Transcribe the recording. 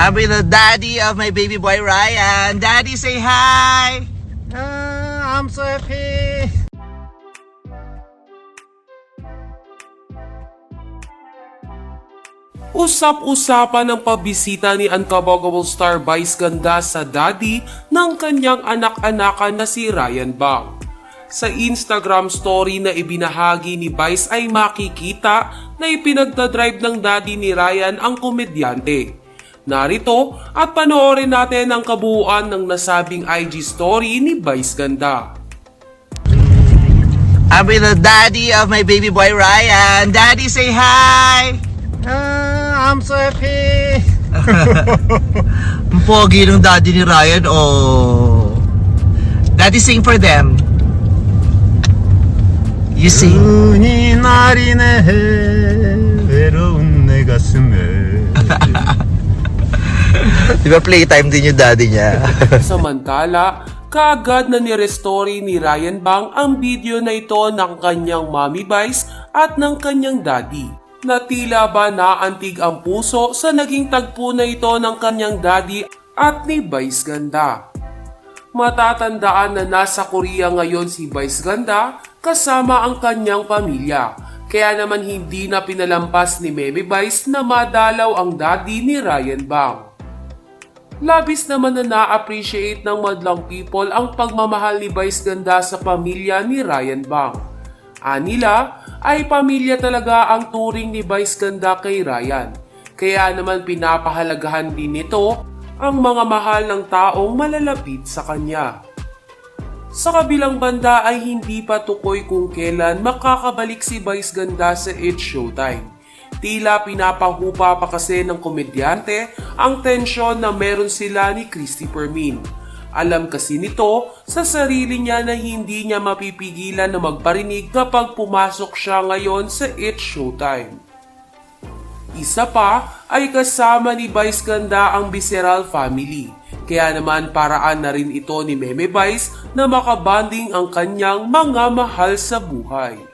I'm with the daddy of my baby boy Ryan. Daddy, say hi! Ah, I'm so happy. Usap-usapan ang pabisita ni Uncoverable Star Vice Ganda sa daddy ng kanyang anak-anakan na si Ryan Bang. Sa Instagram story na ibinahagi ni Vice ay makikita na ipinagdadrive ng daddy ni Ryan ang komedyante. Narito at panoorin natin ang kabuuan ng nasabing IG story ni Vice Ganda. I'm with the daddy of my baby boy Ryan. Daddy, say hi! Ah, I'm so happy. Ang pogi ng daddy ni Ryan, oh. Daddy, sing for them. You sing. Di ba playtime din yung daddy niya? Samantala, kaagad na nirestore ni Ryan Bang ang video na ito ng kanyang mommy Vice at ng kanyang daddy. Na tila ba naantig ang puso sa naging tagpo na ito ng kanyang daddy at ni Vice Ganda. Matatandaan na nasa Korea ngayon si Vice Ganda kasama ang kanyang pamilya. Kaya naman hindi na pinalampas ni Meme Vice na madalaw ang daddy ni Ryan Bang. Labis naman na na-appreciate ng madlang people ang pagmamahal ni Vice Ganda sa pamilya ni Ryan Bang. Anila ay pamilya talaga ang turing ni Vice Ganda kay Ryan. Kaya naman pinapahalagahan din nito ang mga mahal ng taong malalapit sa kanya. Sa kabilang banda ay hindi pa tukoy kung kailan makakabalik si Vice Ganda sa It's Showtime. Tila pinapahupa pa kasi ng komedyante ang tensyon na meron sila ni Christopher Min. Alam kasi nito sa sarili niya na hindi niya mapipigilan na magparinig kapag pumasok siya ngayon sa It's Showtime. Isa pa ay kasama ni Vice Ganda ang Visceral Family. Kaya naman paraan na rin ito ni Meme Vice na makabanding ang kanyang mga mahal sa buhay.